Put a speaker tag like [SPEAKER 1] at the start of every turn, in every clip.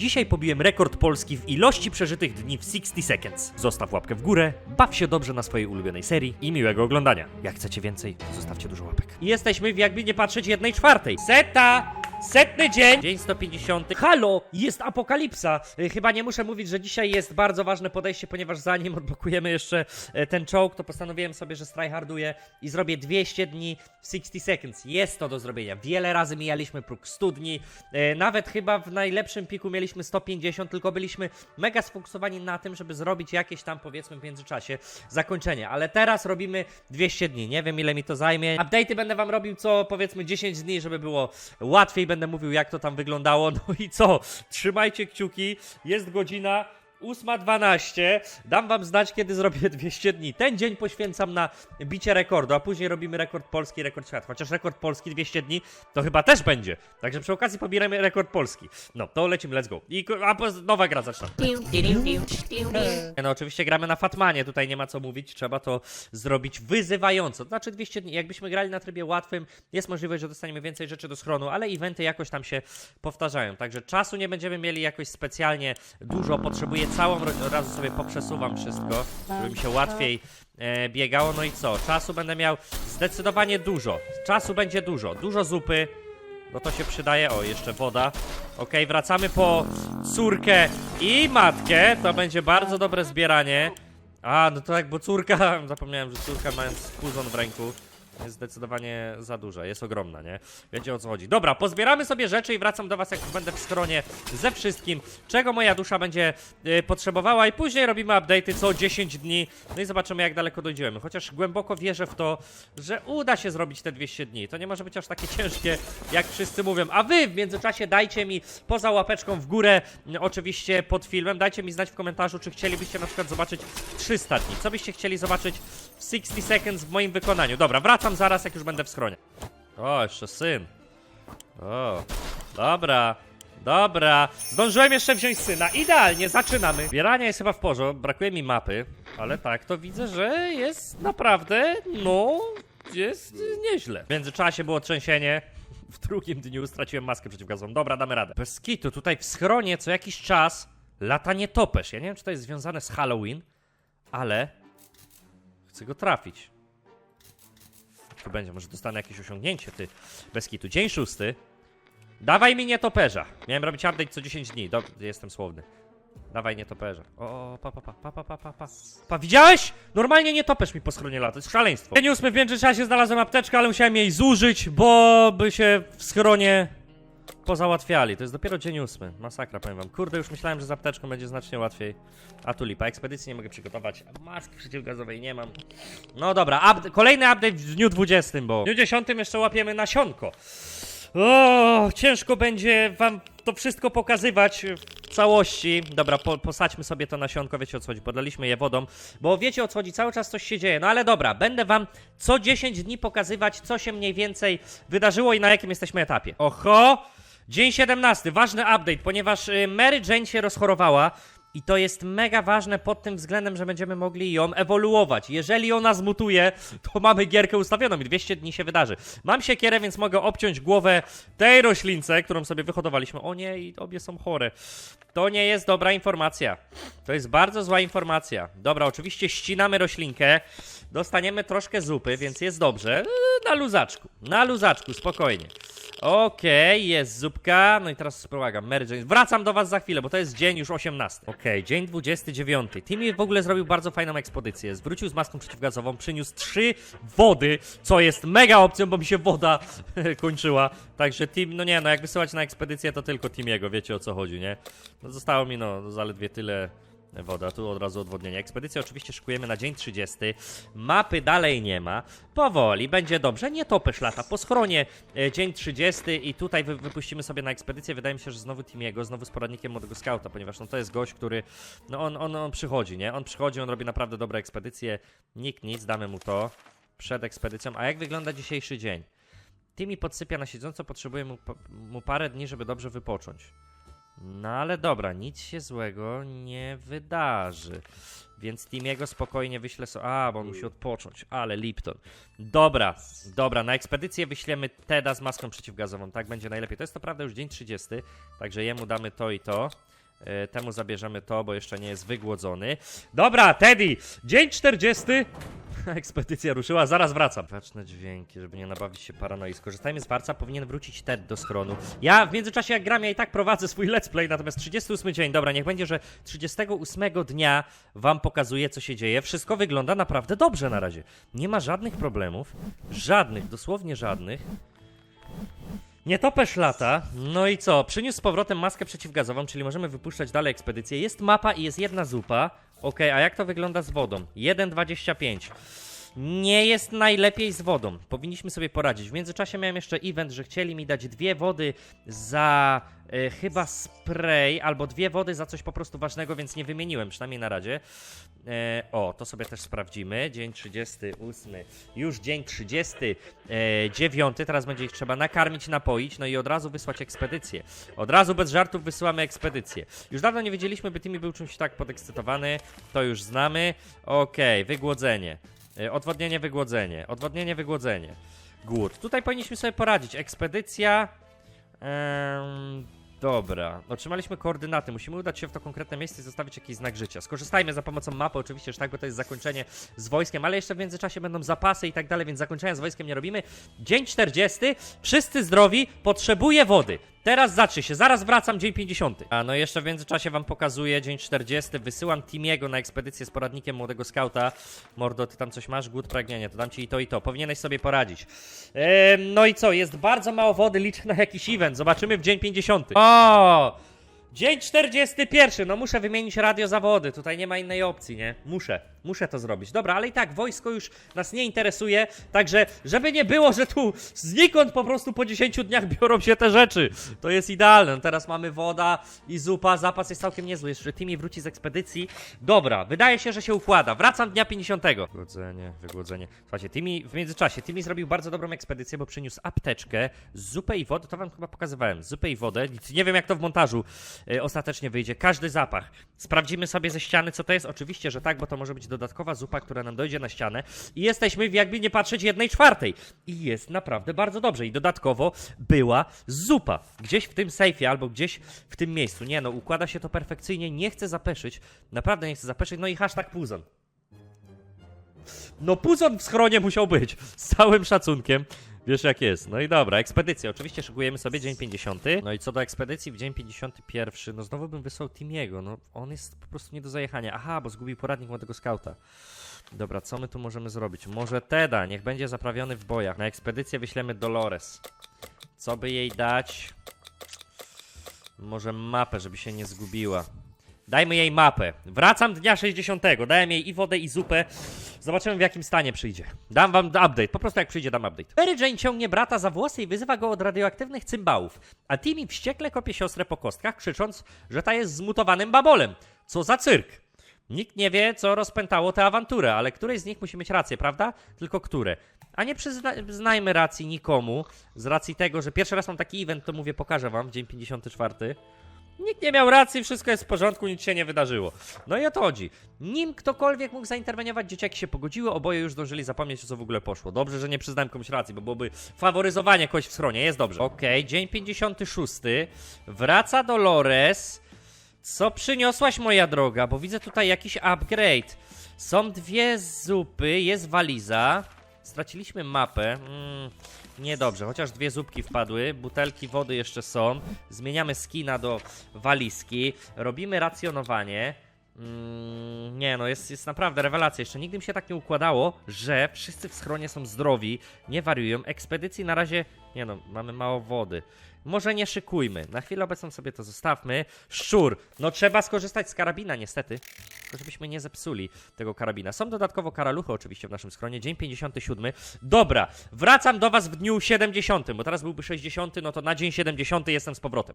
[SPEAKER 1] Dzisiaj pobiłem rekord Polski w ilości przeżytych dni w 60 Seconds. Zostaw łapkę w górę, baw się dobrze na swojej ulubionej serii i miłego oglądania. Jak chcecie więcej, zostawcie dużo łapek. Jesteśmy w jakby nie patrzeć jednej czwartej. Seta! Setny dzień! Dzień 150. Halo! Jest apokalipsa! Y, Chyba nie muszę mówić, że dzisiaj jest bardzo ważne podejście, ponieważ zanim odblokujemy jeszcze e, ten czołg, to postanowiłem sobie, że tryharduję i zrobię 200 dni w 60 seconds. Jest to do zrobienia. Wiele razy mijaliśmy próg 100 dni. E, Nawet chyba w najlepszym piku mieliśmy 150, tylko byliśmy mega sfokusowani na tym, żeby zrobić jakieś tam powiedzmy w międzyczasie zakończenie. Ale teraz robimy 200 dni. Nie wiem ile mi to zajmie. Update'y będę wam robił co powiedzmy 10 dni, żeby było łatwiej. Będę mówił jak to tam wyglądało. No i co? Trzymajcie kciuki. Jest godzina 8.12. Dam wam znać, kiedy zrobię 200 dni. Ten dzień poświęcam na bicie rekordu, a później robimy rekord polski, rekord świata. Chociaż rekord polski 200 dni to chyba też będzie. Także przy okazji pobieramy rekord polski. No, to lecimy, let's go. I a, po- nowa gra zaczyna. No oczywiście gramy na Fatmanie, tutaj nie ma co mówić, trzeba to zrobić wyzywająco. To znaczy 200 dni, jakbyśmy grali na trybie łatwym, jest możliwość, że dostaniemy więcej rzeczy do schronu, ale eventy jakoś tam się powtarzają. Także czasu nie będziemy mieli jakoś specjalnie dużo, potrzebuję całą, razu sobie poprzesuwam wszystko, żeby mi się łatwiej e, biegało. No i co, czasu będę miał zdecydowanie dużo, czasu będzie dużo, dużo zupy, bo to się przydaje. O, jeszcze woda. Okej, wracamy po córkę i matkę. To będzie bardzo dobre zbieranie. A, no to tak, bo córka. Zapomniałem, że córka mając kuzon w ręku. Jest zdecydowanie za duża, jest ogromna, nie? Wiecie o co chodzi. Dobra, pozbieramy sobie rzeczy i wracam do was, jak będę w schronie ze wszystkim, czego moja dusza będzie y, potrzebowała i później robimy update'y co 10 dni, no i zobaczymy jak daleko dojdziemy. Chociaż głęboko wierzę w to, że uda się zrobić te 200 dni. To nie może być aż takie ciężkie, jak wszyscy mówią. A wy w międzyczasie dajcie mi poza łapeczką w górę, y, oczywiście pod filmem, dajcie mi znać w komentarzu, czy chcielibyście na przykład zobaczyć 300 dni. Co byście chcieli zobaczyć 60 seconds w moim wykonaniu. Dobra, wracam zaraz, jak już będę w schronie. O, jeszcze syn. O, dobra. Dobra, zdążyłem jeszcze wziąć syna. Idealnie, zaczynamy. Zbieranie jest chyba w porządku, brakuje mi mapy, ale tak, to widzę, że jest naprawdę, no, jest nieźle. W międzyczasie było trzęsienie. W drugim dniu straciłem maskę przeciwgazową. Dobra, damy radę. Bez kitu, tutaj w schronie co jakiś czas lata nietoperz. Ja nie wiem, czy to jest związane z Halloween, ale chcę go trafić. Tu będzie, może dostanę jakieś osiągnięcie, ty. Bez kitu. Dzień szósty. Dawaj mi nietoperza. Miałem robić update co 10 dni. Dob jestem słowny. Dawaj nietoperza. O, pa, pa, pa, pa, pa, pa, pa, pa. Pa, widziałeś? Normalnie nietoperz mi po schronie lata. To jest szaleństwo. Dzień ósmy w międzyczasie znalazłem apteczkę, ale musiałem jej zużyć, bo by się w schronie pozałatwiali. To jest dopiero dzień ósmy. Masakra, powiem wam. Kurde, już myślałem, że z apteczką będzie znacznie łatwiej. A tu lipa. Ekspedycji nie mogę przygotować. Maski przeciwgazowej nie mam. No dobra, up kolejny update w dniu 20, bo w dniu 10 jeszcze łapiemy nasionko. O, ciężko będzie wam to wszystko pokazywać w całości. Dobra, po, posadźmy sobie to nasionko, wiecie o co chodzi, podaliśmy je wodą, bo wiecie o co chodzi, cały czas coś się dzieje. No ale dobra, będę wam co 10 dni pokazywać, co się mniej więcej wydarzyło i na jakim jesteśmy etapie. Oho! Dzień 17, ważny update, ponieważ y, Mary Jane się rozchorowała. I to jest mega ważne pod tym względem, że będziemy mogli ją ewoluować. Jeżeli ona zmutuje, to mamy gierkę ustawioną i 200 dni się wydarzy. Mam siekierę, więc mogę obciąć głowę tej roślince, którą sobie wyhodowaliśmy. O nie, i obie są chore. To nie jest dobra informacja. To jest bardzo zła informacja. Dobra, oczywiście ścinamy roślinkę. Dostaniemy troszkę zupy, więc jest dobrze. Yy, Na luzaczku. Na luzaczku, spokojnie. Okej, jest zupka. No i teraz sprowagam. Mary Jane. Wracam do was za chwilę, bo to jest dzień już 18. Okej, dzień 29. Timmy w ogóle zrobił bardzo fajną ekspedycję. Zwrócił z maską przeciwgazową, przyniósł trzy wody, co jest mega opcją, bo mi się woda kończyła. Także Tim, no nie, no jak wysyłać na ekspedycję, to tylko Timiego, wiecie o co chodzi, nie? No zostało mi, no, zaledwie tyle woda, tu od razu odwodnienie. Ekspedycję oczywiście szykujemy na dzień 30. Mapy dalej nie ma. Powoli, będzie dobrze. Nie topesz lata po schronie. E, dzień 30 i tutaj wy, wypuścimy sobie na ekspedycję. Wydaje mi się, że znowu Timiego, znowu z poradnikiem młodego skauta, ponieważ no to jest gość, który, no on, on, on przychodzi, nie? On przychodzi, on robi naprawdę dobre ekspedycje. Nikt nic, damy mu to przed ekspedycją. A jak wygląda dzisiejszy dzień? Tymi podsypia na siedząco, potrzebuje mu, mu parę dni, żeby dobrze wypocząć. No ale dobra, nic się złego nie wydarzy. Więc Timiego spokojnie wyślę so... A, bo on musi odpocząć, ale Lipton. Dobra, dobra, na ekspedycję wyślemy Teda z maską przeciwgazową, tak będzie najlepiej. To jest to prawda już dzień 30, także jemu damy to i to. E, Temu zabierzemy to, bo jeszcze nie jest wygłodzony. Dobra, Teddy! Dzień 40! Ekspedycja ruszyła, zaraz wracam. Ważne dźwięki, żeby nie nabawić się paranoi. Skorzystajmy z warca, powinien wrócić Ted do schronu. Ja w międzyczasie jak gram, ja i tak prowadzę swój let's play, natomiast 38 dzień, dobra, niech będzie, że 38 dnia wam pokazuję, co się dzieje. Wszystko wygląda naprawdę dobrze na razie. Nie ma żadnych problemów, żadnych, dosłownie żadnych. Nie topesz lata. No i co? Przyniósł z powrotem maskę przeciwgazową, czyli możemy wypuszczać dalej ekspedycję. Jest mapa i jest jedna zupa. Okej, a jak to wygląda z wodą? 1,25. Nie jest najlepiej z wodą. Powinniśmy sobie poradzić. W międzyczasie miałem jeszcze event, że chcieli mi dać dwie wody za e, chyba spray, albo dwie wody za coś po prostu ważnego, więc nie wymieniłem, przynajmniej na razie. E, o, to sobie też sprawdzimy. Dzień 38, już dzień 39. Teraz będzie ich trzeba nakarmić, napoić, no i od razu wysłać ekspedycję. Od razu bez żartów wysyłamy ekspedycję. Już dawno nie wiedzieliśmy, by Timmy był czymś tak podekscytowany. To już znamy. Okej, wygłodzenie. E, Odwodnienie, wygłodzenie. Odwodnienie, wygłodzenie. Głód. Tutaj powinniśmy sobie poradzić. Ekspedycja. Em, dobra. Otrzymaliśmy koordynaty. Musimy udać się w to konkretne miejsce i zostawić jakiś znak życia. Skorzystajmy za pomocą mapy, oczywiście, że tak, bo to jest zakończenie z wojskiem, ale jeszcze w międzyczasie będą zapasy i tak dalej, więc zakończenia z wojskiem nie robimy. Dzień 40. Wszyscy zdrowi. Potrzebuję wody. Teraz zacznie się, zaraz wracam, dzień 50. A no jeszcze w międzyczasie wam pokazuję dzień 40. Wysyłam Timiego na ekspedycję z poradnikiem młodego skauta. Mordo, ty tam coś masz? Głód, pragnienie, to dam ci i to i to. Powinieneś sobie poradzić. Ehm, no i co? Jest bardzo mało wody, liczę na jakiś event. Zobaczymy w dzień 50. O! Dzień 41. No muszę wymienić radiozawody. Tutaj nie ma innej opcji, nie? Muszę. Muszę to zrobić. Dobra, ale i tak wojsko już nas nie interesuje. Także, żeby nie było, że tu znikąd po prostu po 10 dniach biorą się te rzeczy. To jest idealne. No teraz mamy woda i zupa. Zapas jest całkiem niezły. Jeszcze Timmy wróci z ekspedycji. Dobra, wydaje się, że się układa. Wracam dnia 50. Wygłodzenie, wygłodzenie. Słuchajcie, Timmy w międzyczasie, Timmy zrobił bardzo dobrą ekspedycję, bo przyniósł apteczkę, zupę i wodę. To wam chyba pokazywałem. Zupę i wodę. Nie wiem, jak to w montażu ostatecznie wyjdzie. Każdy zapach. Sprawdzimy sobie ze ściany, co to jest. Oczywiście, że tak, bo to może być dodatkowa zupa, która nam dojdzie na ścianę. I jesteśmy w jakby nie patrzeć jednej czwartej. I jest naprawdę bardzo dobrze. I dodatkowo była zupa. Gdzieś w tym sejfie albo gdzieś w tym miejscu. Nie no, układa się to perfekcyjnie. Nie chcę zapeszyć. Naprawdę nie chcę zapeszyć. No i hashtag puzon. No puzon w schronie musiał być. Z całym szacunkiem. Wiesz jak jest. No i dobra, ekspedycja. Oczywiście szykujemy sobie dzień 50. No i co do ekspedycji w dzień 51, no znowu bym wysłał Timiego. No on jest po prostu nie do zajechania. Aha, bo zgubił poradnik młodego skauta. Dobra, co my tu możemy zrobić? Może Teda, niech będzie zaprawiony w bojach. Na ekspedycję wyślemy Dolores. Co by jej dać? Może mapę, żeby się nie zgubiła. Dajmy jej mapę. Wracam dnia 60. Dałem jej i wodę, i zupę. Zobaczymy w jakim stanie przyjdzie. Dam wam update. Po prostu jak przyjdzie, dam update. Mary Jane ciągnie brata za włosy i wyzywa go od radioaktywnych cymbałów. A Timmy wściekle kopie siostrę po kostkach, krzycząc, że ta jest zmutowanym babolem. Co za cyrk. Nikt nie wie, co rozpętało tę awanturę, ale któreś z nich musi mieć rację, prawda? Tylko które. A nie przyznajmy racji nikomu, z racji tego, że pierwszy raz mam taki event, to mówię, pokażę wam, dzień 54. Nikt nie miał racji, wszystko jest w porządku, nic się nie wydarzyło. No i o to chodzi. Nim ktokolwiek mógł zainterweniować, dzieciaki się pogodziły, oboje już zdążyli zapomnieć, co w ogóle poszło. Dobrze, że nie przyznałem komuś racji, bo byłoby faworyzowanie kogoś w schronie, jest dobrze. Okej, dzień 56. Wraca Dolores. Co przyniosłaś, moja droga? Bo widzę tutaj jakiś upgrade. Są dwie zupy, jest waliza. Straciliśmy mapę. Mm, niedobrze, chociaż dwie zupki wpadły. Butelki wody jeszcze są. Zmieniamy skina do walizki. Robimy racjonowanie. Mm, nie no, jest, jest naprawdę rewelacja. Jeszcze nigdy mi się tak nie układało, że wszyscy w schronie są zdrowi, nie wariują. Ekspedycji na razie, nie no, mamy mało wody. Może nie szykujmy. Na chwilę obecną sobie to zostawmy. Szczur. No trzeba skorzystać z karabina niestety. Tylko żebyśmy nie zepsuli tego karabina. Są dodatkowo karaluchy oczywiście w naszym skronie. Dzień 57. Dobra. Wracam do was w dniu 70, bo teraz byłby 60, no to na dzień 70 jestem z powrotem.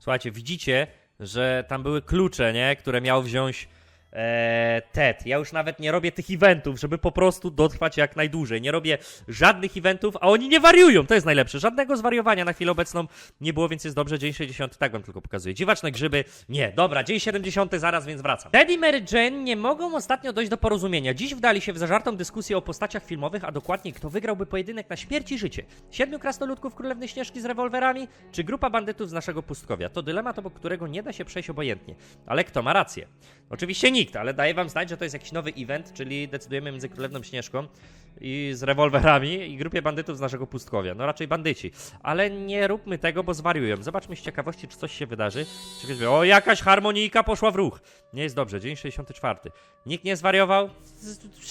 [SPEAKER 1] Słuchajcie, widzicie, że tam były klucze, nie? Które miał wziąć e, Ted. Ja już nawet nie robię tych eventów, żeby po prostu dotrwać jak najdłużej. Nie robię żadnych eventów, a oni nie wariują. To jest najlepsze. Żadnego zwariowania na chwilę obecną nie było, więc jest dobrze. Dzień 60, tak wam tylko pokazuję. Dziwaczne grzyby, nie. Dobra, dzień 70 zaraz, więc wracam. Ted i Mary Jane nie mogą ostatnio dojść do porozumienia. Dziś wdali się w zażartą dyskusję o postaciach filmowych, a dokładnie kto wygrałby pojedynek na śmierć i życie. Siedmiu krasnoludków Królewnej Śnieżki z rewolwerami, czy grupa bandytów z naszego pustkowia? To dylemat, obok którego nie da się przejść obojętnie. Ale kto ma rację? Oczywiście nikt, ale daję wam znać, że to jest jakiś nowy event, czyli decydujemy między Królewną Śnieżką i z rewolwerami i grupie bandytów z naszego pustkowia. No raczej bandyci. Ale nie róbmy tego, bo zwariują. Zobaczmy z ciekawości, czy coś się wydarzy. Czy ktoś o, jakaś harmonijka poszła w ruch. Nie jest dobrze, dzień 64. Nikt nie zwariował?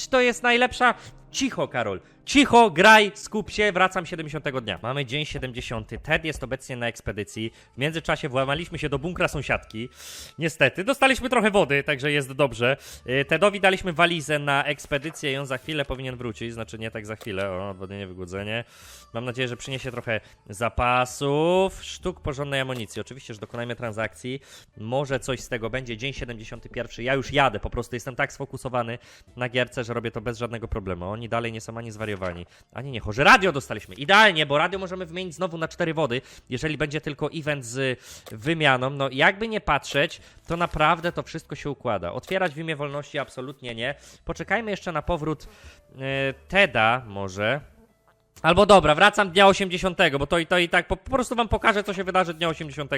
[SPEAKER 1] To jest najlepsza... Cicho, Karol. Cicho, graj, skup się, wracam 70 dnia. Mamy dzień 70. Ted jest obecnie na ekspedycji. W międzyczasie włamaliśmy się do bunkra sąsiadki. Niestety, dostaliśmy trochę wody, także jest dobrze. Y, Tedowi daliśmy walizę na ekspedycję i on za chwilę powinien wrócić. Znaczy nie tak za chwilę, o, odwodnienie, wygłodzenie. Mam nadzieję, że przyniesie trochę zapasów, sztuk porządnej amunicji. Oczywiście, że dokonajmy transakcji. Może coś z tego będzie. Dzień 71. Ja już jadę, po prostu jestem tak sfokusowany na gierce, że robię to bez żadnego problemu. Oni dalej nie są ani zwariowani, ani nie chorzy. Radio dostaliśmy. Idealnie, bo radio możemy wymienić znowu na cztery wody, jeżeli będzie tylko event z wymianą. No jakby nie patrzeć, to naprawdę to wszystko się układa. Otwierać w imię wolności absolutnie nie. Poczekajmy jeszcze na powrót e, Teda może. Albo dobra, wracam dnia 80, bo to i to i tak po, po prostu wam pokażę, co się wydarzy dnia 80.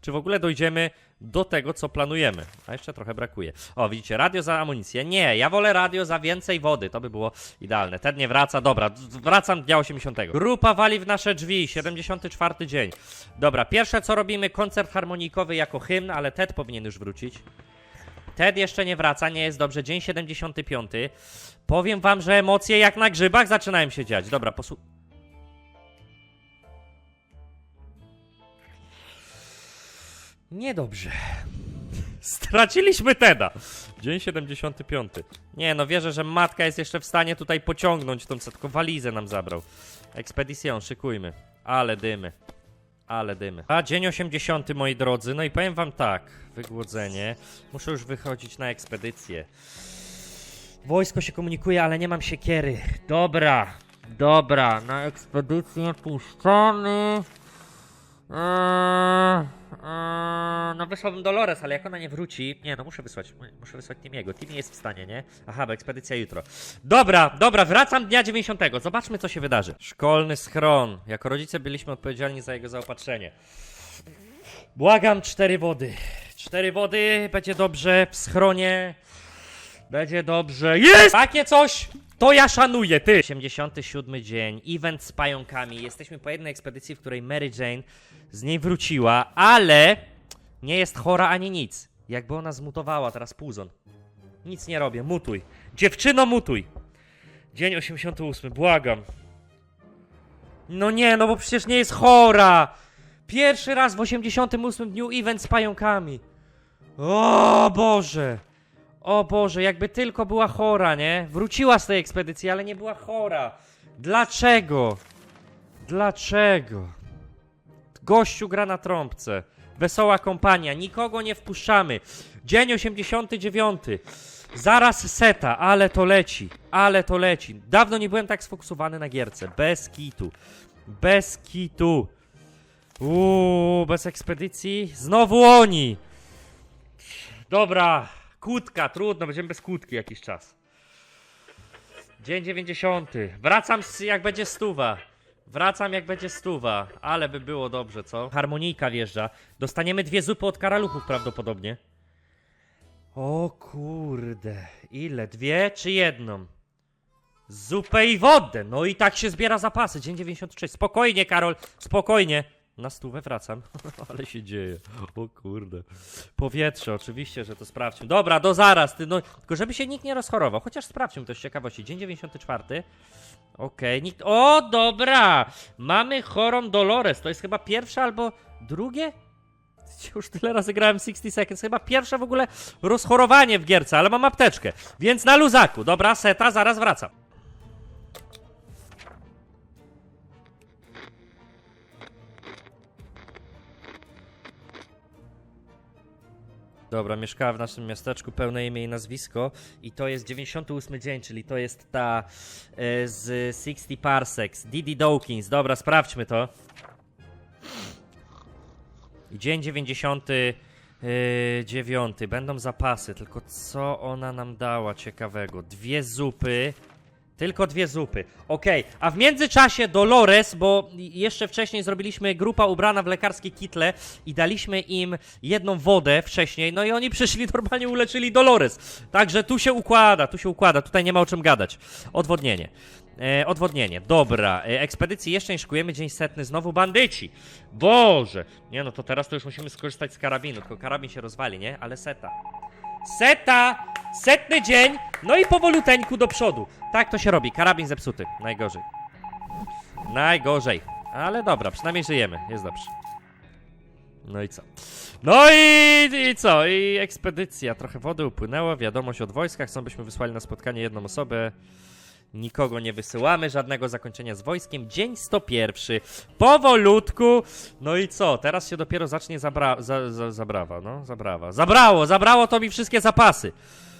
[SPEAKER 1] Czy w ogóle dojdziemy do tego, co planujemy. A jeszcze trochę brakuje. O, widzicie, radio za amunicję. Nie, ja wolę radio za więcej wody. To by było idealne. Ted nie wraca, dobra, wracam dnia 80. Grupa wali w nasze drzwi, 74 dzień. Dobra, pierwsze co robimy, koncert harmonijkowy jako hymn, ale Ted powinien już wrócić. Ted jeszcze nie wraca, nie jest dobrze. Dzień 75. Powiem wam, że emocje jak na grzybach zaczynają się dziać. Dobra, posłu... Niedobrze. Straciliśmy Teda. Dzień 75. Nie no, wierzę, że matka jest jeszcze w stanie tutaj pociągnąć tą tylko walizę nam zabrał. Ekspedycją, szykujmy. Ale dymy. Ale dymy. A dzień 80, moi drodzy. No i powiem wam tak. Wygłodzenie. Muszę już wychodzić na ekspedycję. Wojsko się komunikuje, ale nie mam siekiery. Dobra. Dobra, na ekspedycję puszczony. Eee, eee, no wysłałbym Dolores, ale jak ona nie wróci... Nie, no muszę wysłać, muszę wysłać Timiego. Timmy jest w stanie, nie? Aha, bo ekspedycja jutro. Dobra, dobra, wracam dnia 90. Zobaczmy, co się wydarzy. Szkolny schron. Jako rodzice byliśmy odpowiedzialni za jego zaopatrzenie. Błagam, cztery wody. Cztery wody, będzie dobrze w schronie. Będzie dobrze. Jest! Takie coś! To ja szanuję, ty! 87 dzień, event z pająkami. Jesteśmy po jednej ekspedycji, w której Mary Jane z niej wróciła, ale nie jest chora ani nic. Jakby ona zmutowała teraz puzon. Nic nie robię, mutuj. Dziewczyno, mutuj! Dzień 88, błagam. No nie, no bo przecież nie jest chora! Pierwszy raz w 88 dniu event z pająkami. O Boże! O Boże, jakby tylko była chora, nie? Wróciła z tej ekspedycji, ale nie była chora. Dlaczego? Dlaczego? Gościu gra na trąbce. Wesoła kompania, nikogo nie wpuszczamy. Dzień 89. Zaraz seta, ale to leci, ale to leci. Dawno nie byłem tak sfokusowany na gierce. Bez kitu. Bez kitu. Uuu, bez ekspedycji. Znowu oni. Dobra, kłódka, trudno, będziemy bez kłódki jakiś czas. Dzień 90. Wracam jak będzie stuwa. Wracam jak będzie stuwa, ale by było dobrze, co? Harmonijka wjeżdża. Dostaniemy dwie zupy od karaluchów prawdopodobnie. O kurde, ile? Dwie czy jedną? Zupę i wodę. No i tak się zbiera zapasy. Dzień 96. Spokojnie, Karol, spokojnie. Na stówę wracam. Ale się dzieje. O kurde. Powietrze, oczywiście, że to sprawdźmy. Dobra, do zaraz. Ty, no, tylko żeby się nikt nie rozchorował. Chociaż sprawdźmy to z ciekawości. Dzień 94. Okej, nikt. O, dobra! Mamy chorą Dolores. To jest chyba pierwsze albo drugie? Już tyle razy grałem 60 Seconds. Chyba pierwsze w ogóle rozchorowanie w gierce, ale mam apteczkę. Więc na luzaku. Dobra, seta, zaraz wracam. Dobra, mieszkała w naszym miasteczku, pełne imię i nazwisko i to jest 98 dzień, czyli to jest ta e, z 60 Parsecs, Didi Dawkins. Dobra, sprawdźmy to. I Dzień 99. Będą zapasy, tylko co ona nam dała ciekawego? Dwie zupy. Tylko dwie zupy. Okej, a w międzyczasie Dolores, bo jeszcze wcześniej zrobiliśmy grupa ubrana w lekarskie kitle i daliśmy im jedną wodę wcześniej, no i oni przyszli, normalnie uleczyli Dolores. Także tu się układa, tu się układa, tutaj nie ma o czym gadać. Odwodnienie. E, odwodnienie, dobra. E, ekspedycji jeszcze nie szykujemy, dzień setny, znowu bandyci. Boże! Nie no, to teraz to już musimy skorzystać z karabinu, tylko karabin się rozwali, nie? Ale seta. Seta! Setny dzień! No i powoluteńku do przodu. Tak to się robi. Karabin zepsuty. Najgorzej. Najgorzej. Ale dobra, przynajmniej żyjemy. Jest dobrze. No i co? No i, i co? I ekspedycja. Trochę wody upłynęło. Wiadomość od wojska. Chcą, byśmy wysłali na spotkanie jedną osobę. Nikogo nie wysyłamy, żadnego zakończenia z wojskiem. Dzień 101. Powolutku. No i co? Teraz się dopiero zacznie zabra za, za, zabrawa, no? Zabrawa. Zabrało, zabrało to mi wszystkie zapasy.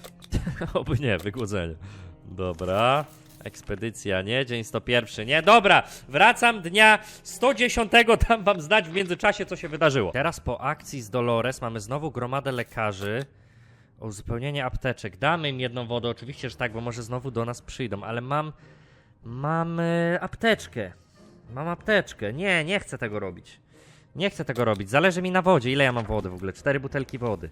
[SPEAKER 1] Oby nie, wygłodzenie. Dobra. Ekspedycja, nie? Dzień 101, nie? Dobra, wracam dnia 110, dam wam znać w międzyczasie, co się wydarzyło. Teraz po akcji z Dolores mamy znowu gromadę lekarzy. Uzupełnienie apteczek. Damy im jedną wodę, oczywiście, że tak, bo może znowu do nas przyjdą, ale mam. Mam e, apteczkę. Mam apteczkę. Nie, nie chcę tego robić. Nie chcę tego robić. Zależy mi na wodzie. Ile ja mam wody w ogóle? Cztery butelki wody.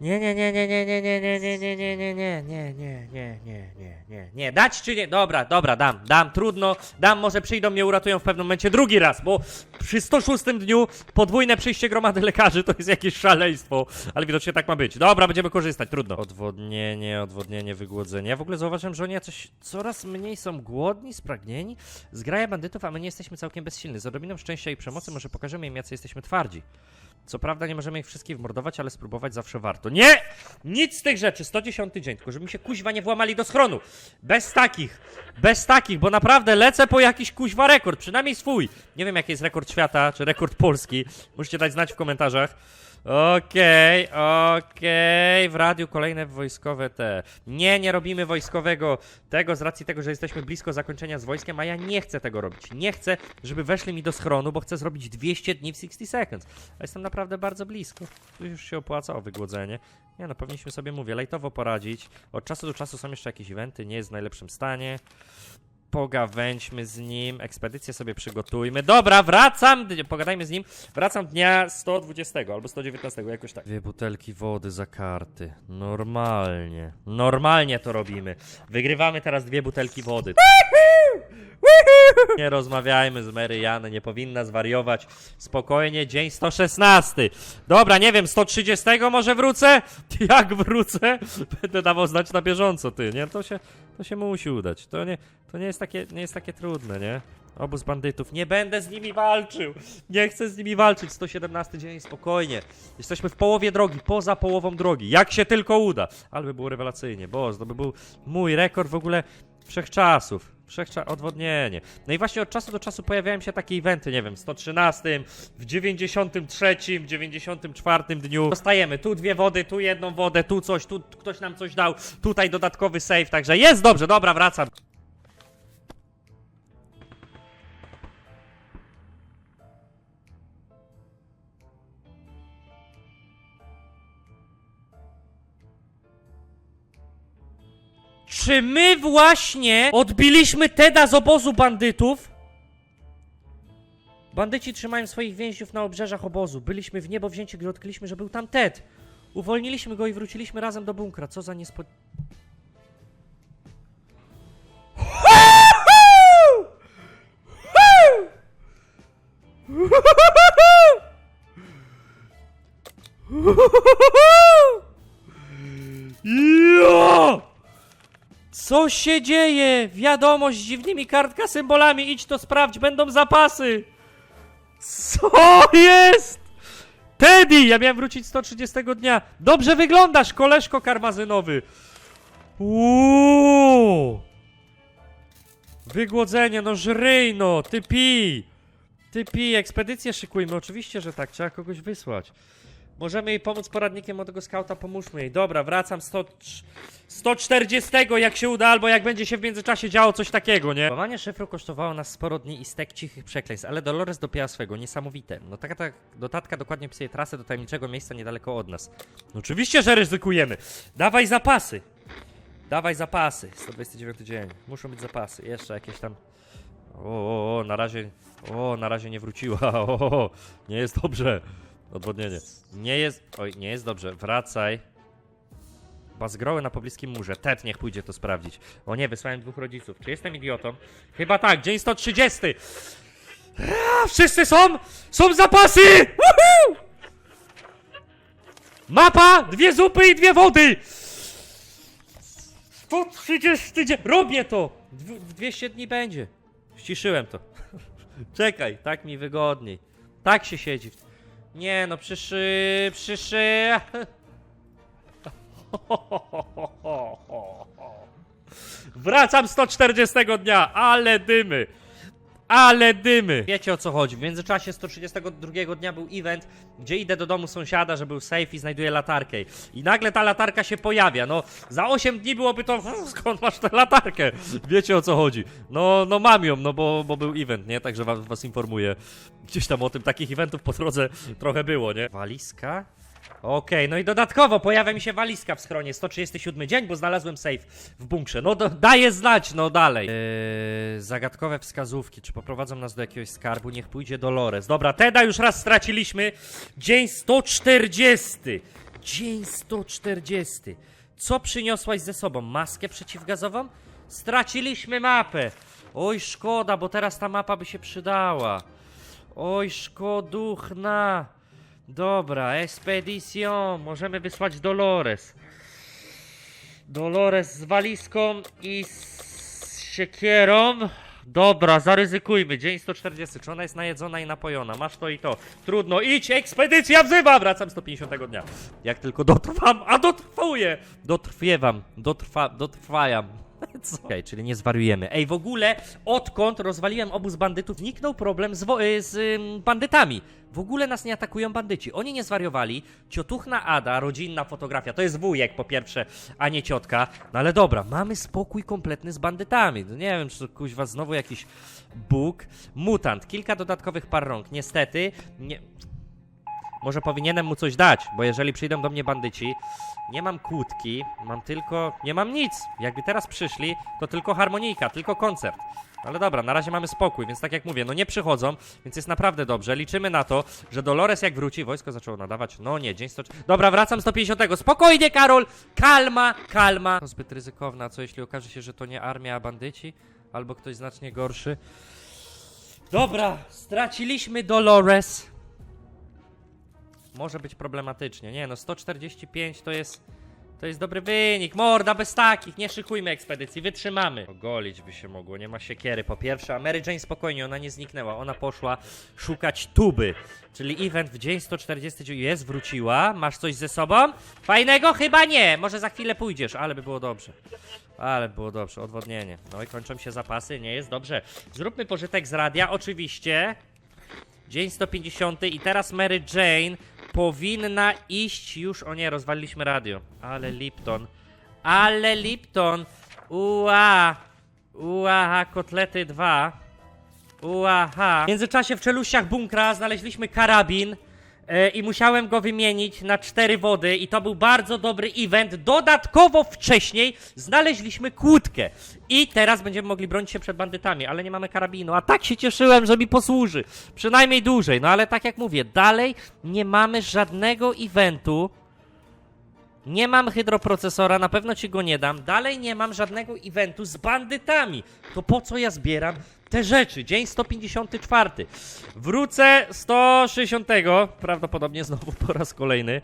[SPEAKER 1] Nie, nie, nie, nie, nie, nie, nie, nie, nie, nie, nie, nie, nie, nie, nie, nie, nie, nie, nie, nie. Dać czy nie? Dobra, dobra, dam, dam, trudno, dam, może przyjdą, mnie uratują w pewnym momencie drugi raz, bo przy 106 dniu podwójne przyjście gromady lekarzy to jest jakieś szaleństwo, ale widocznie tak ma być. Dobra, będziemy korzystać, trudno. Odwodnienie, odwodnienie, wygłodzenie. Ja w ogóle zauważyłem, że oni jakoś coraz mniej są głodni, spragnieni. Zgraja bandytów, a my nie jesteśmy całkiem bezsilni. Z odrobiną szczęścia i przemocy może pokażemy im, jacy jesteśmy twardzi. Co prawda nie możemy ich wszystkich wmordować, ale spróbować zawsze warto. Nie! Nic z tych rzeczy! 110 dzień, tylko żeby mi się kuźwa nie włamali do schronu. Bez takich. Bez takich, bo naprawdę lecę po jakiś kuźwa rekord, przynajmniej swój. Nie wiem jaki jest rekord świata, czy rekord polski. Musicie dać znać w komentarzach. Okej, okej, w radiu kolejne wojskowe te. Nie, nie robimy wojskowego tego z racji tego, że jesteśmy blisko zakończenia z wojskiem, a ja nie chcę tego robić. Nie chcę, żeby weszli mi do schronu, bo chcę zrobić 200 dni w 60 seconds. A jestem naprawdę bardzo blisko. Tu już się opłaca o wygłodzenie. Nie no, powinniśmy sobie, mówię, lejtowo poradzić. Od czasu do czasu są jeszcze jakieś eventy, nie jest w najlepszym stanie. Pogawędźmy z nim, ekspedycję sobie przygotujmy. Dobra, wracam, pogadajmy z nim. Wracam dnia 120 albo 119, jakoś tak. Dwie butelki wody za karty. Normalnie. Normalnie to robimy. Wygrywamy teraz dwie butelki wody. Nie rozmawiajmy z Mary Jany, nie powinna zwariować. Spokojnie, dzień 116. Dobra, nie wiem, 130 może wrócę? Jak wrócę? Będę dawał znać na bieżąco, ty, nie? To się, to się musi udać. To nie, to nie jest takie, nie jest takie trudne, nie? Obóz bandytów. Nie będę z nimi walczył. Nie chcę z nimi walczyć. 117 dzień, spokojnie. Jesteśmy w połowie drogi, poza połową drogi. Jak się tylko uda. Ale by było rewelacyjnie. Boże, to by był mój rekord w ogóle wszechczasów. Wszechcza odwodnienie. No i właśnie od czasu do czasu pojawiają się takie eventy, nie wiem, w 113, w 93, w 94 dniu. Dostajemy tu dwie wody, tu jedną wodę, tu coś, tu ktoś nam coś dał, tutaj dodatkowy save, także jest dobrze, dobra, wracam. Czy my właśnie odbiliśmy Teda z obozu bandytów? Bandyci trzymają swoich więźniów na obrzeżach obozu. Byliśmy w niebo wzięci, gdy odkryliśmy, że był tam Ted. Uwolniliśmy go i wróciliśmy razem do bunkra. Co za niespo... Co się dzieje? Wiadomość z dziwnymi kartka symbolami. Idź to sprawdź, będą zapasy. Co jest? Teddy! Ja miałem wrócić 130 dnia. Dobrze wyglądasz, koleżko karmazynowy. Uuu. Wygłodzenie, no żryj no, ty pi. Ty pi, ekspedycję szykujmy, oczywiście, że tak, trzeba kogoś wysłać. Możemy jej pomóc poradnikiem od tego skauta, pomóżmy jej. Dobra, wracam 100, 140, jak się uda, albo jak będzie się w międzyczasie działo coś takiego, nie? Łamanie szyfru kosztowało nas sporo dni i stek cichych przekleństw, ale Dolores dopięła swego, niesamowite. No taka ta dotatka dokładnie pisuje trasę do tajemniczego miejsca niedaleko od nas. No oczywiście, że ryzykujemy. Dawaj zapasy. Dawaj zapasy. 129 dzień. Muszą być zapasy. Jeszcze jakieś tam. O, o, o, na razie. O, na razie nie wróciła. O, o, o, nie jest dobrze. Odwodnienie. Nie jest. Oj, nie jest dobrze. Wracaj. Bazgroły na pobliskim murze. Ted niech pójdzie to sprawdzić. O nie, wysłałem dwóch rodziców. Czy jestem idiotą? Chyba tak. Dzień 130. A, wszyscy są! Są zapasy! Woohoo! Mapa, dwie zupy i dwie wody! 130 dzień. Robię to! W 200 dni będzie. Ściszyłem to. Czekaj, tak mi wygodniej. Tak się siedzi. Nie no, przyszy, przyszy. Wracam 140 dnia, ale dymy. Ale dymy! Wiecie o co chodzi. W międzyczasie 132 dnia był event, gdzie idę do domu sąsiada, że był safe i znajduję latarkę. I nagle ta latarka się pojawia. No, za 8 dni byłoby to. Skąd masz tę latarkę? Wiecie o co chodzi. No, no mam ją, no bo, bo był event, nie? Także was, was informuję. Gdzieś tam o tym takich eventów po drodze trochę było, nie? Walizka? Okej, no i dodatkowo pojawia mi się walizka w schronie. 137 dzień, bo znalazłem safe w bunkrze. No do, daję znać, no dalej. Eee, zagadkowe wskazówki. Czy poprowadzą nas do jakiegoś skarbu? Niech pójdzie Dolores. Dobra, Teda już raz straciliśmy. Dzień 140. Dzień 140. Co przyniosłaś ze sobą? Maskę przeciwgazową? Straciliśmy mapę. Oj, szkoda, bo teraz ta mapa by się przydała. Oj, szkoduchna. Dobra, Expedition. Możemy wysłać Dolores. Dolores z walizką i z siekierą. Dobra, zaryzykujmy. Dzień 140. Czy ona jest najedzona i napojona? Masz to i to. Trudno. Idź, ekspedycja wzywa! Wracam 150 dnia. Jak tylko dotrwam, a dotrwuję! Dotrwiewam. Dotrwa, dotrwajam. Co? Okej, czyli nie zwariujemy. Ej, w ogóle odkąd rozwaliłem obóz bandytów, zniknął problem z, y, z bandytami. W ogóle nas nie atakują bandyci. Oni nie zwariowali. Ciotuchna Ada, rodzinna fotografia, to jest wujek po pierwsze, a nie ciotka. No ale dobra, mamy spokój kompletny z bandytami. No nie wiem, czy to kuźwa znowu jakiś Bóg. Mutant, kilka dodatkowych par rąk. Niestety, nie... Może powinienem mu coś dać, bo jeżeli przyjdą do mnie bandyci, nie mam kłódki, mam tylko. Nie mam nic. Jakby teraz przyszli, to tylko harmonijka, tylko koncert. Ale dobra, na razie mamy spokój, więc tak jak mówię, no nie przychodzą, więc jest naprawdę dobrze. Liczymy na to, że Dolores jak wróci, wojsko zaczęło nadawać. No nie, dzień 100. Dobra, wracam 150. Spokojnie, Karol! Kalma, kalma. To zbyt ryzykowne, a co jeśli okaże się, że to nie armia, a bandyci? Albo ktoś znacznie gorszy. Dobra, straciliśmy Dolores. Może być problematycznie. Nie no, 145 to jest. To jest dobry wynik. Morda bez takich. Nie szykujmy ekspedycji, wytrzymamy. Ogolić by się mogło, nie ma siekiery. Po pierwsze, a Mary Jane spokojnie, ona nie zniknęła. Ona poszła szukać tuby. Czyli event w dzień 140 jest, wróciła. Masz coś ze sobą? Fajnego? Chyba nie. Może za chwilę pójdziesz, ale by było dobrze. Ale by było dobrze, odwodnienie. No i kończą się zapasy, nie jest dobrze. Zróbmy pożytek z radia, oczywiście. Dzień 150 i teraz Mary Jane powinna iść już. O nie, rozwaliliśmy radio. Ale Lipton. Ale Lipton. Ua. Uaha, kotlety 2. Uaha. W międzyczasie w czeluściach bunkra znaleźliśmy karabin. E, I musiałem go wymienić na cztery wody, i to był bardzo dobry event. Dodatkowo wcześniej znaleźliśmy kłódkę. I teraz będziemy mogli bronić się przed bandytami, ale nie mamy karabinu. A tak się cieszyłem, że mi posłuży. Przynajmniej dłużej. No ale tak jak mówię, dalej nie mamy żadnego eventu. Nie mam hydroprocesora, na pewno ci go nie dam. Dalej nie mam żadnego eventu z bandytami. To po co ja zbieram te rzeczy? Dzień 154. Wrócę 160. Prawdopodobnie znowu po raz kolejny.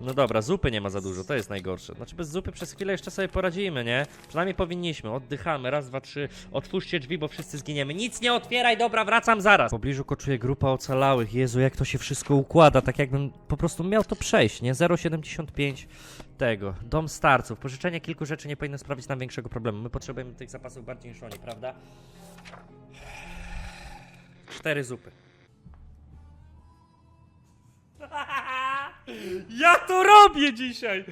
[SPEAKER 1] No dobra, zupy nie ma za dużo, to jest najgorsze. Znaczy bez zupy przez chwilę jeszcze sobie poradzimy, nie? Przynajmniej powinniśmy. Oddychamy. Raz, dwa, trzy. Otwórzcie drzwi, bo wszyscy zginiemy. Nic nie otwieraj, dobra, wracam zaraz. W pobliżu koczuje grupa ocalałych. Jezu, jak to się wszystko układa. Tak jakbym po prostu miał to przejść, nie? 0,75 tego. Dom starców. Pożyczenie kilku rzeczy nie powinno sprawić nam większego problemu. My potrzebujemy tych zapasów bardziej niż oni, prawda? Cztery zupy. Ja to robię dzisiaj!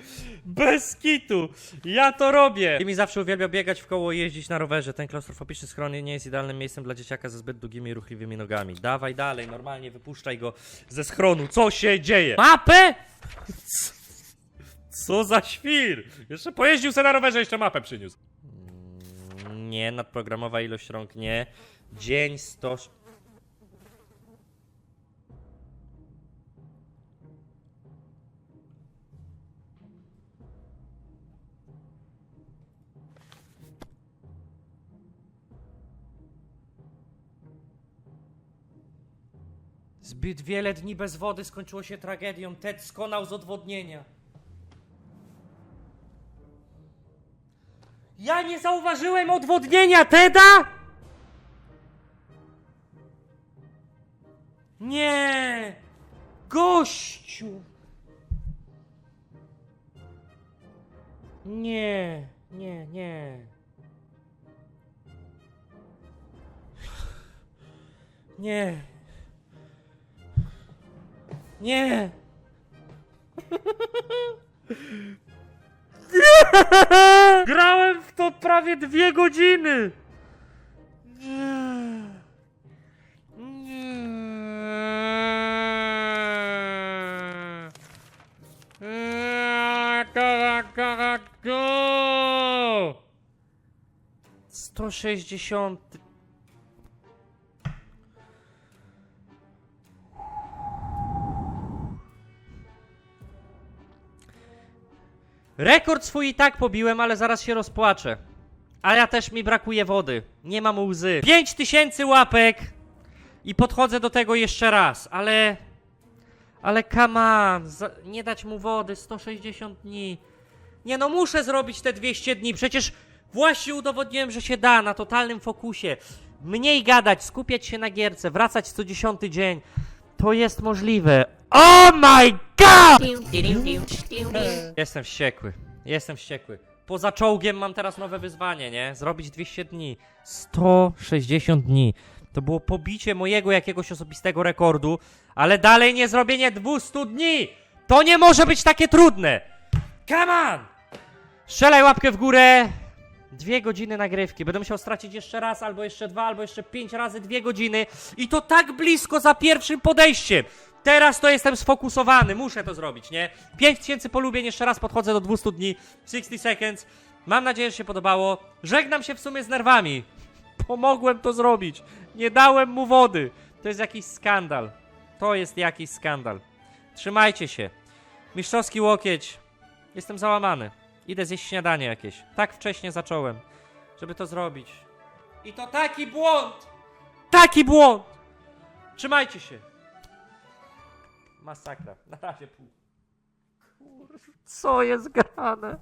[SPEAKER 1] Bez kitu! Ja to robię! I mi zawsze uwielbia biegać w koło, jeździć na rowerze. Ten klaustrofobiczny schron nie jest idealnym miejscem dla dzieciaka ze zbyt długimi, ruchliwymi nogami. Dawaj dalej, normalnie wypuszczaj go ze schronu. Co się dzieje? Mapę? Co za świr! Jeszcze pojeździł se na rowerze, jeszcze mapę przyniósł. Nie, nadprogramowa ilość rąk nie. Dzień 100... Zbyt wiele dni bez wody skończyło się tragedią. Ted skonał z odwodnienia. Ja nie zauważyłem odwodnienia Teda? Nie! Gościu! Nie, nie, nie. Nie. Nie. Grałem w to prawie dwie godziny. Nie. Nie. Go! 160 Rekord swój i tak pobiłem, ale zaraz się rozpłaczę. A ja też mi brakuje wody. Nie mam łzy. 5000 łapek i podchodzę do tego jeszcze raz, ale... Ale za... nie dać mu wody, 160 dni. Nie no, muszę zrobić te 200 dni, przecież właśnie udowodniłem, że się da na totalnym fokusie. Mniej gadać, skupiać się na gierce, wracać co dziesiąty dzień. To jest możliwe. Oh my god! Jestem wściekły. Jestem wściekły. Poza czołgiem mam teraz nowe wyzwanie, nie? Zrobić 200 dni. 160 dni. To było pobicie mojego jakiegoś osobistego rekordu, ale dalej nie zrobienie 200 dni! To nie może być takie trudne! Come on! Strzelaj łapkę w górę! Dwie godziny nagrywki. Będę musiał stracić jeszcze raz, albo jeszcze dwa, albo jeszcze pięć razy dwie godziny. I to tak blisko za pierwszym podejściem. Teraz to jestem sfokusowany, muszę to zrobić, nie? 5000 polubień, jeszcze raz podchodzę do 200 dni, 60 seconds. Mam nadzieję, że się podobało. Żegnam się w sumie z nerwami. Pomogłem to zrobić. Nie dałem mu wody. To jest jakiś skandal. To jest jakiś skandal. Trzymajcie się. Mistrzowski łokieć. Jestem załamany. Idę zjeść śniadanie jakieś. Tak wcześnie zacząłem, żeby to zrobić. I to taki błąd! Taki błąd! Trzymajcie się. Masakra. Na razie pół. Co jest grane?